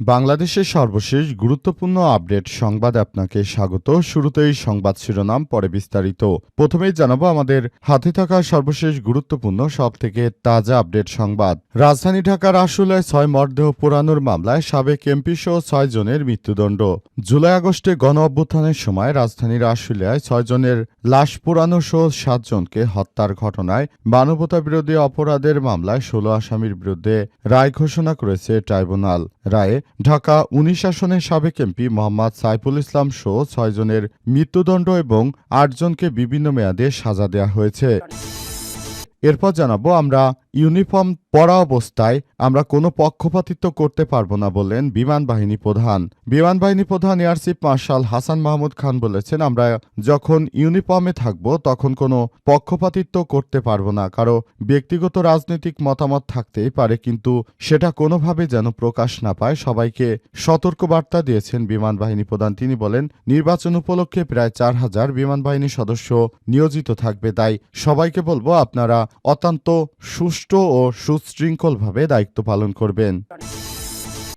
বাংলাদেশের সর্বশেষ গুরুত্বপূর্ণ আপডেট সংবাদ আপনাকে স্বাগত। শুরুতেই সংবাদ শিরোনাম, পরে বিস্তারিত। প্রথমেই জানাব আমাদের হাতে থাকা সর্বশেষ গুরুত্বপূর্ণ সব থেকে তাজা আপডেট সংবাদ। রাজধানী ঢাকার আশুলায় ছয় মরদেহ পোড়ানোর মামলায় সাবেক এমপি সহ ছয় জনের মৃত্যুদণ্ড। জুলাই আগস্টে গণ অভ্যুত্থানের সময় রাজধানীর আশুলিয়ায় ছয় জনের লাশ পোড়ানো সহ সাতজনকে হত্যার ঘটনায় মানবতা বিরোধী অপরাধের মামলায় ষোলো আসামির বিরুদ্ধে রায় ঘোষণা করেছে ট্রাইব্যুনাল। রায়ে ঢাকা উনিশ আসনের সাবেক এমপি মোহাম্মদ সাইফুল ইসলাম সহ ছয়জনের মৃত্যুদণ্ড এবং আটজনকে বিভিন্ন মেয়াদে সাজা দেয়া হয়েছে। এরপর জানাব, আমরা ইউনিফর্ম পরা অবস্থায় আমরা কোনো পক্ষপাতিত্ব করতে পারব না বললেন বিমান বাহিনী প্রধান। বিমান বাহিনী প্রধান air chief marshal Hasan Mahmud Khan বলেছেন, আমরা যখন ইউনিফর্মে থাকব তখন কোনো পক্ষপাতিত্ব করতে পারব না। কারও ব্যক্তিগত রাজনৈতিক মতামত থাকতেই পারে, কিন্তু সেটা কোনোভাবে যেন প্রকাশ না পায়। সবাইকে সতর্ক বার্তা দিয়েছেন বিমান বাহিনী প্রধান। তিনি বলেন, নির্বাচন উপলক্ষে প্রায় চার হাজার বিমান বাহিনী সদস্য নিয়োজিত থাকবে, তাই সবাইকে বলব আপনারা অত্যন্ত সুষ্ঠু ও সুশৃঙ্খলভাবে দায়িত্ব পালন করবেন।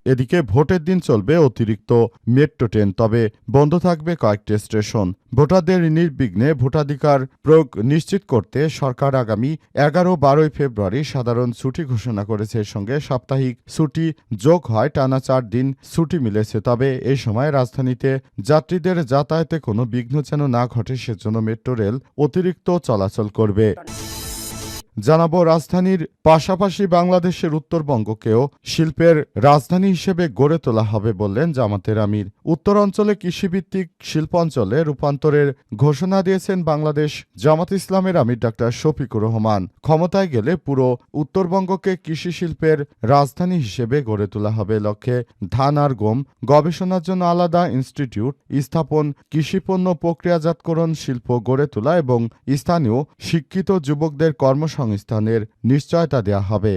এদিকে ভোটের দিন চলবে অতিরিক্ত মেট্রো ট্রেন, তবে বন্ধ থাকবে কয়েকটি স্টেশন। ভোটারদের নির্বিঘ্নে ভোটাধিকার প্রয়োগ নিশ্চিত করতে সরকার আগামী এগারো বারোই ফেব্রুয়ারি সাধারণ ছুটি ঘোষণা করেছে। এর সঙ্গে সাপ্তাহিক ছুটি যোগ হয়, টানা চার দিন ছুটি মিলেছে। তবে এই সময় রাজধানীতে যাত্রীদের যাতায়াতে কোনো বিঘ্ন যেন না ঘটে, সেজন্য মেট্রো রেল অতিরিক্ত চলাচল করবে। জানাব রাজধানীর পাশাপাশি বাংলাদেশের উত্তরবঙ্গকেও শিল্পের রাজধানী হিসেবে গড়ে তোলা হবে বললেন জামাতের আমির। উত্তর অঞ্চলে কৃষিভিত্তিক শিল্পাঞ্চলে রূপান্তরের ঘোষণা দিয়েছেন বাংলাদেশ জামাত ইসলামের আমির ডাক্তার শফিকুর রহমান। ক্ষমতায় গেলে পুরো উত্তরবঙ্গকে কৃষি শিল্পের রাজধানী হিসেবে গড়ে তোলা হবে। লক্ষ্যে ধান আর গম, গবেষণার জন্য আলাদা ইনস্টিটিউট, স্থাপন, কৃষিপণ্য প্রক্রিয়াজাতকরণ শিল্প গড়ে তোলা এবং স্থানীয় শিক্ষিত যুবকদের কর্মসংস্থানের নিশ্চয়তা দেওয়া হবে।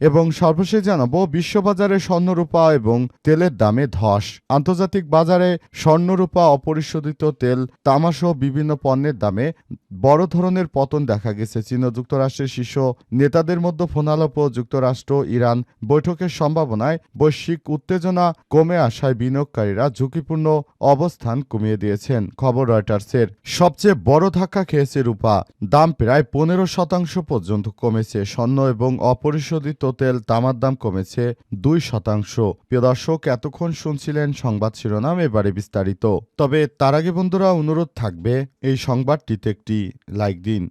এবং সর্বশেষ জানাব, বিশ্ববাজারে স্বর্ণরূপা এবং তেলের দামে ধস। আন্তর্জাতিক বাজারে স্বর্ণরূপা অপরিশোধিত তেল তামাসহ বিভিন্ন পণ্যের দামে বড় ধরনের পতন দেখা গেছে। চীন ও যুক্তরাষ্ট্রের শীর্ষ নেতাদের মধ্যে ফোনালাপ যুক্তরাষ্ট্র, ইরান বৈঠকের সম্ভাবনায় বৈশ্বিক উত্তেজনা কমে আসায় বিনিয়োগকারীরা ঝুঁকিপূর্ণ অবস্থান কমিয়ে দিয়েছেন, খবর রয়টার্সের। সবচেয়ে বড় ধাক্কা খেয়েছে রূপা। দাম প্রায় পনেরো শতাংশ পর্যন্ত কমেছে। স্বর্ণ এবং অপরিশোধিত তেল তামার দাম কমেছে দুই শতাংশ। প্রিয় দর্শক, এতক্ষণ শুনছিলেন সংবাদ শিরোনাম, এবারে বিস্তারিত। তবে তার আগে বন্ধুরা, অনুরোধ থাকবে এই সংবাদটিতে একটি লাইক দিন।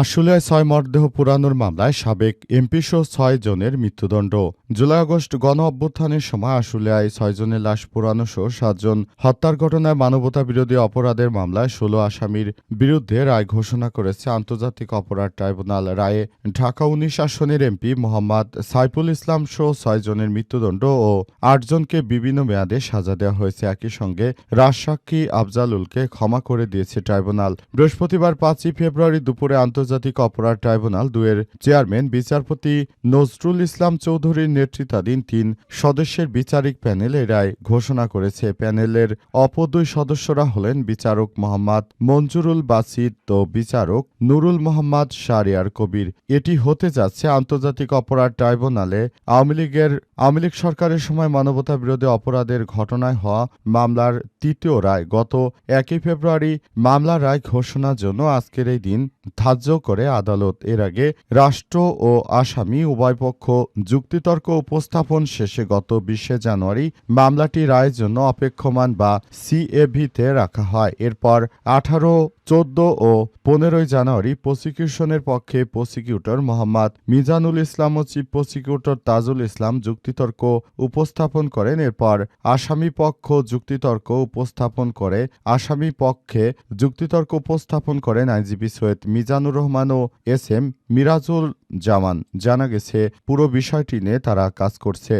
আশুলিয়ায় ছয় মরদেহ পুরানোর মামলায় সাবেক এমপি সহ ছয় জনের মৃত্যুদণ্ড। জুলাই আগস্ট গণ অভ্যুত্থানের সময় আশুলিয়ায় ছয় জনের লাশ পুরানো সহ সাতজন হত্যার ঘটনায় মানবতা বিরোধী অপরাধের মামলায় ষোলো আসামির বিরুদ্ধে রায় ঘোষণা করেছে আন্তর্জাতিক অপরাধ ট্রাইব্যুনাল। রায়ে ঢাকা উনিশ আসনের এমপি মোহাম্মদ সাইফুল ইসলাম সহ ছয় জনের মৃত্যুদণ্ড ও আটজনকে বিভিন্ন মেয়াদে সাজা দেওয়া হয়েছে। একই সঙ্গে রাজসাক্ষী আফজালুলকে ক্ষমা করে দিয়েছে ট্রাইব্যুনাল। বৃহস্পতিবার পাঁচই ফেব্রুয়ারি দুপুরে আন্তর্জাতিক অপরাধ ট্রাইব্যুনাল দুয়ের চেয়ারম্যান, বিচারপতি নজরুল ইসলাম চৌধুরীর নেতৃত্বাধীন তিন সদস্যের বিচারিক প্যানেল এ রায় ঘোষণা করেছে। প্যানেলের অপর দুই সদস্যরা হলেন বিচারক মোহাম্মদ মঞ্জুরুল বাসিদ ও বিচারক নুরুল মোহাম্মদ শারিয়ার কবির। এটি হতে যাচ্ছে আন্তর্জাতিক অপরাধ ট্রাইব্যুনালে আওয়ামী লীগের, আওয়ামী লীগ সরকারের সময় মানবতা বিরোধী অপরাধের ঘটনায় হওয়া মামলার তৃতীয় রায়। গত একই ফেব্রুয়ারি মামলার রায় ঘোষণার জন্য আজকের এই দিন ধার্য করে আদালত এর আগে রাষ্ট্র ও আসামি উভয় পক্ষ যুক্তিতর্ক উপস্থাপন শেষে গত বিশে জানুয়ারি মামলাটি রায়ের জন্য অপেক্ষমান বা সিএভিতে রাখা হয়। এরপর আঠারো, চোদ্দ ও পনেরোই জানুয়ারি প্রসিকিউশনের পক্ষে প্রসিকিউটর মোহাম্মদ মিজানুল ইসলাম ও চিফ প্রসিকিউটর তাজুল ইসলাম যুক্তিতর্ক উপস্থাপন করেন। এরপর আসামি পক্ষ যুক্তিতর্ক উপস্থাপন করে, আসামি পক্ষে যুক্তিতর্ক উপস্থাপন করেন আইনজীবী সৈয়দ মিজানুর রহমান ও এস এম মিরাজুল জামান জানা গেছে পুরো বিষয়টি নিয়ে তারা কাজ করছে।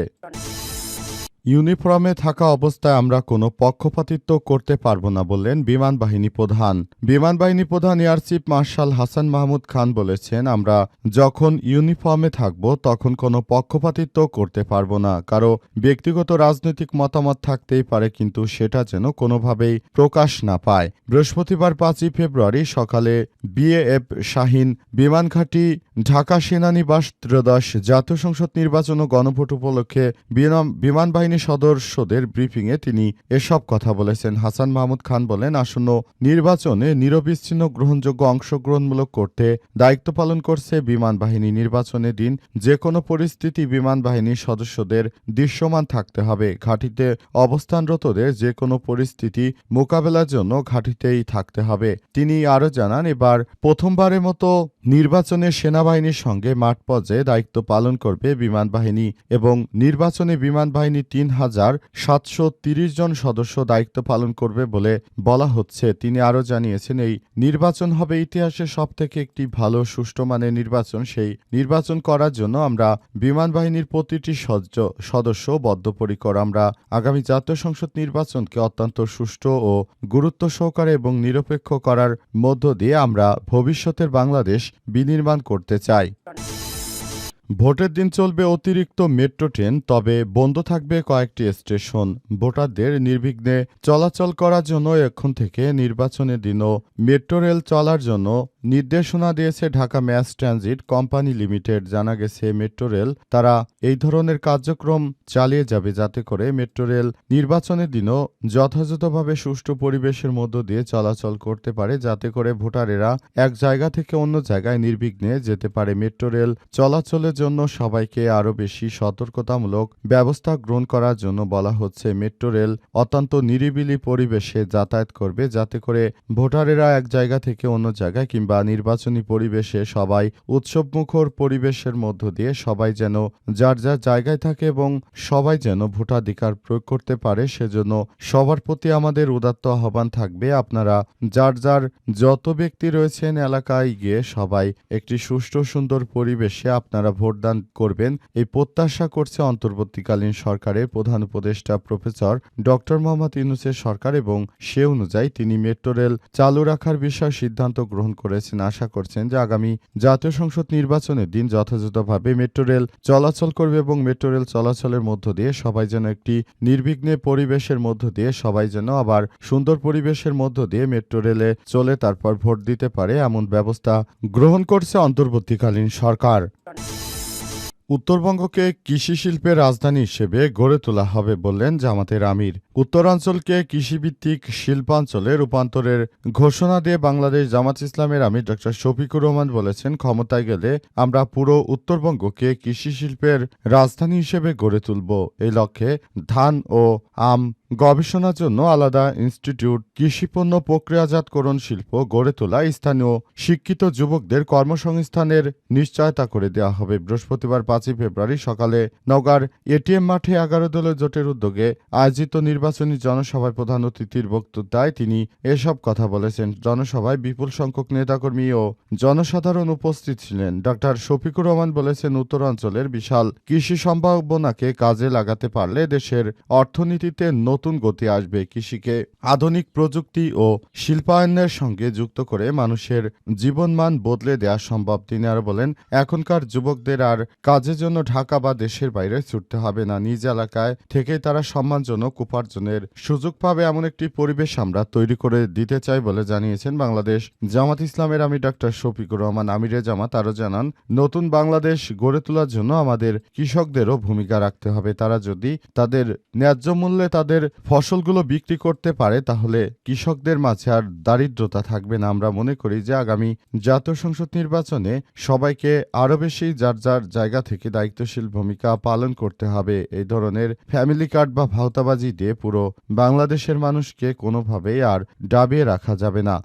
ইউনিফর্মে থাকা অবস্থায় আমরা কোনো পক্ষপাতিত্ব করতে পারব না বললেন বিমান বাহিনী প্রধান। বিমান বাহিনী প্রধান air chief marshal Hasan Mahmud Khan বলেছেন, আমরা যখন ইউনিফর্মে থাকব, তখন কোনো পক্ষপাতিত্ব করতে পারব না। কারও ব্যক্তিগত রাজনৈতিক মতামত থাকতেই পারে, কিন্তু সেটা যেন কোনোভাবেই প্রকাশ না পায়। বৃহস্পতিবার পাঁচই ফেব্রুয়ারি সকালে বিএএফ শাহিন বিমানঘাটি ঢাকা সেনানিবাস ত্রয়োদশ জাতীয় সংসদ নির্বাচন ও গণভোট উপলক্ষে বিমান- বিমান বাহিনী সদস্যদের ব্রিফিংয়ে তিনি এসব কথা বলেছেন। হাসান মাহমুদ খান বলেন, আসন্ন নির্বাচনে নিরবিচ্ছিন্ন গ্রহণযোগ্য অংশগ্রহণমূলক করতে দায়িত্ব পালন করছে বিমান বাহিনী। নির্বাচনের দিন যে কোনো পরিস্থিতি বিমান বাহিনীর সদস্যদের দৃশ্যমান থাকতে হবে। ঘাঁটিতে অবস্থানরতদের যে কোনো পরিস্থিতি মোকাবেলার জন্য ঘাঁটিতেই থাকতে হবে। তিনি আরও জানান, এবার প্রথমবারের মতো নির্বাচনে সেনাবাহিনীর সঙ্গে মাঠ পর্যায়ে দায়িত্ব পালন করবে বিমান বাহিনী এবং নির্বাচনে বিমান বাহিনী তিন হাজার সাতশো তিরিশ জন সদস্য দায়িত্ব পালন করবে বলে বলা হচ্ছে। তিনি আরও জানিয়েছেন, এই নির্বাচন হবে ইতিহাসে সবথেকে একটি ভালো সুষ্ঠু মানের নির্বাচন। সেই নির্বাচন করার জন্য আমরা বিমান বাহিনীর প্রতিটি সদস্য বদ্ধপরিকর। আমরা আগামী জাতীয় সংসদ নির্বাচনকে অত্যন্ত সুষ্ঠু ও গুরুত্ব সহকারে এবং নিরপেক্ষ করার মধ্য দিয়ে আমরা ভবিষ্যতের বাংলাদেশ বিনির্মাণ করতে চাই। ভোটের দিন চলবে অতিরিক্ত মেট্রো ট্রেন, তবে বন্ধ থাকবে কয়েকটি স্টেশন। ভোটারদের নির্বিঘ্নে চলাচল করার জন্য এখন থেকে নির্বাচনের দিনও মেট্রো রেল চলার জন্য নির্দেশনা দিয়েছে Dhaka mass transit company limited. জানা গেছে, মেট্রো রেল তারা এই ধরনের কার্যক্রম চালিয়ে যাবে যাতে করে মেট্রো রেল নির্বাচনের দিনও যথাযথভাবে সুষ্ঠু পরিবেশের মধ্য দিয়ে চলাচল করতে পারে, যাতে করে ভোটারেরা এক জায়গা থেকে অন্য জায়গায় নির্বিঘ্নে যেতে পারে। মেট্রো রেল চলাচলের জন্য সবাইকে আরও বেশি সতর্কতামূলক ব্যবস্থা গ্রহণ করার জন্য বলা হচ্ছে, মেট্রো রেল অত্যন্ত নিরিবিলি পরিবেশে যাতায়াত করবে, যাতে করে ভোটারেরা এক জায়গা থেকে অন্য জায়গায় কিংবা নির্বাচনী পরিবেশে সবাই উৎসবমুখর পরিবেশের মধ্য দিয়ে সবাই যেন যার যার জায়গায় থাকে এবং সবাই যেন ভোটাধিকার প্রয়োগ করতে পারে, সেজন্য সবার প্রতি আমাদের উদাত্ত আহ্বান থাকবে। আপনারা যার যার যত ব্যক্তি রয়েছেন এলাকায় গিয়ে সবাই একটি সুষ্ঠু সুন্দর পরিবেশে আপনারা ভোটদান করবেন, এই প্রত্যাশা করছে অন্তর্বর্তীকালীন সরকারের প্রধান উপদেষ্টা প্রফেসর ডক্টর মোহাম্মদ ইউনুসের সরকার এবং সে অনুযায়ী তিনি মেট্রো রেল চালু রাখার বিষয়ে সিদ্ধান্ত গ্রহণ করেছেন। আশা করছেন যে আগামী জাতীয় সংসদ নির্বাচনের দিন যথাযথভাবে মেট্রো রেল চলাচল করবে এবং মেট্রো রেল চলাচলের মধ্য দিয়ে সবাই যেন একটি নির্বিঘ্নে পরিবেশের মধ্য দিয়ে সবাই যেন আবার সুন্দর পরিবেশের মধ্য দিয়ে মেট্রো রেলে চলে তারপর ভোট দিতে পারে এমন ব্যবস্থা গ্রহণ করছে অন্তর্বর্তীকালীন সরকার। উত্তরবঙ্গকে কৃষি শিল্পের রাজধানী হিসেবে গড়ে তোলা হবে বললেন জামাতের আমির। উত্তরাঞ্চলকে কৃষিভিত্তিক শিল্পাঞ্চলে রূপান্তরের ঘোষণা দিয়ে বাংলাদেশ জামাত ইসলামের আমির ডক্টর শফিকুর রহমান বলেছেন, ক্ষমতায় গেলে আমরা পুরো উত্তরবঙ্গকে কৃষি শিল্পের রাজধানী হিসেবে গড়ে তুলব। এই লক্ষ্যে ধান ও আম গবেষণার জন্য আলাদা ইনস্টিটিউট কৃষিপণ্য প্রক্রিয়াজাতকরণ শিল্প গড়ে তোলা স্থানীয় শিক্ষিত যুবকদের কর্মসংস্থানের নিশ্চয়তা করে দেওয়া হবে। বৃহস্পতিবার পাঁচই ফেব্রুয়ারি সকালে নওগাঁর এটিএম মাঠে এগারো দলের জোটের উদ্যোগে আয়োজিত নির্বাচনী জনসভায় প্রধান অতিথির বক্তৃতায় তিনি এসব কথা বলেছেন। জনসভায় বিপুল সংখ্যক নেতাকর্মী ও জনসাধারণ উপস্থিত ছিলেন। ডক্টর শফিকুর রহমান বলেছেন, উত্তরাঞ্চলের বিশাল কৃষি সম্ভাবনাকে কাজে লাগাতে পারলে দেশের অর্থনীতিতে নতুন গতি আসবে কৃষিকে আধুনিক প্রযুক্তি ও শিল্পায়নের সঙ্গে যুক্ত করে মানুষের জীবনমান বদলে দেওয়া সম্ভব, তিনি আর বলেন। এখনকার যুবকদের আর কাজের জন্য ঢাকা বা দেশের বাইরে ছুটতে হবে না। নিজ এলাকায় থেকেই তারা সম্মানজনক উপার্জনের সুযোগ পাবে, এমন একটি পরিবেশ আমরা তৈরি করে দিতে চাই বলে জানিয়েছেন বাংলাদেশ জামাত ইসলামের আমি ডাক্তার শফিকুর রহমান। আমিরে জামাত আরও জানান, নতুন বাংলাদেশ গড়ে তোলার জন্য আমাদের কৃষকদেরও ভূমিকা রাখতে হবে। তারা যদি তাদের ন্যায্য মূল্যে তাদের ফসলগুলো বিক্রি করতে পারে, তাহলে কৃষকদের মাঝে আর দারিদ্রতা থাকবে না। আমরা মনে করি যে আগামী জাতীয় সংসদ নির্বাচনে সবাইকে আরও বেশি যার যার জায়গা থেকে দায়িত্বশীল ভূমিকা পালন করতে হবে। এই ধরনের ফ্যামিলি কার্ড বা ভাওতাবাজি দিয়ে পুরো বাংলাদেশের মানুষকে কোনোভাবেই আর ডাবিয়ে রাখা যাবে না।